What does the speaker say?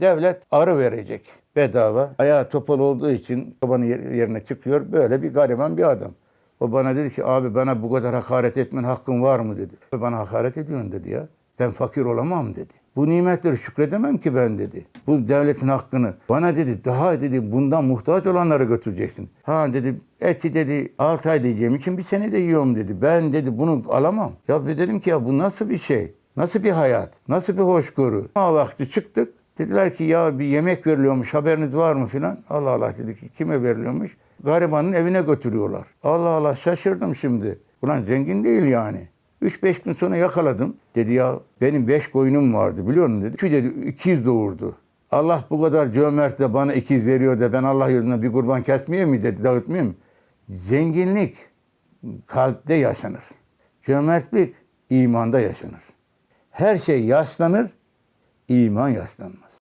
Devlet arı verecek bedava. Ayağı topal olduğu için babanın yer- yerine çıkıyor. Böyle bir gariban bir adam. O bana dedi ki abi bana bu kadar hakaret etmen hakkın var mı dedi. Bana hakaret ediyorsun dedi ya. Ben fakir olamam dedi. Bu nimetleri şükredemem ki ben dedi. Bu devletin hakkını bana dedi daha dedi bundan muhtaç olanlara götüreceksin. Ha dedi eti dedi 6 ay yiyeceğim için bir sene de yiyorum dedi. Ben dedi bunu alamam. Ya dedim ki ya bu nasıl bir şey? Nasıl bir hayat? Nasıl bir hoşgörü? Ha vakti çıktık. Dediler ki ya bir yemek veriliyormuş haberiniz var mı filan. Allah Allah dedik ki kime veriliyormuş? Garibanın evine götürüyorlar. Allah Allah şaşırdım şimdi. Ulan zengin değil yani. 3-5 gün sonra yakaladım. Dedi ya benim 5 koyunum vardı biliyor musun dedi. Şu dedi ikiz doğurdu. Allah bu kadar cömert de bana ikiz veriyor da ben Allah yolunda bir kurban kesmeyeyim mi dedi dağıtmayayım mı? Zenginlik kalpte yaşanır. Cömertlik imanda yaşanır. Her şey yaşlanır, iman yaşlanmaz.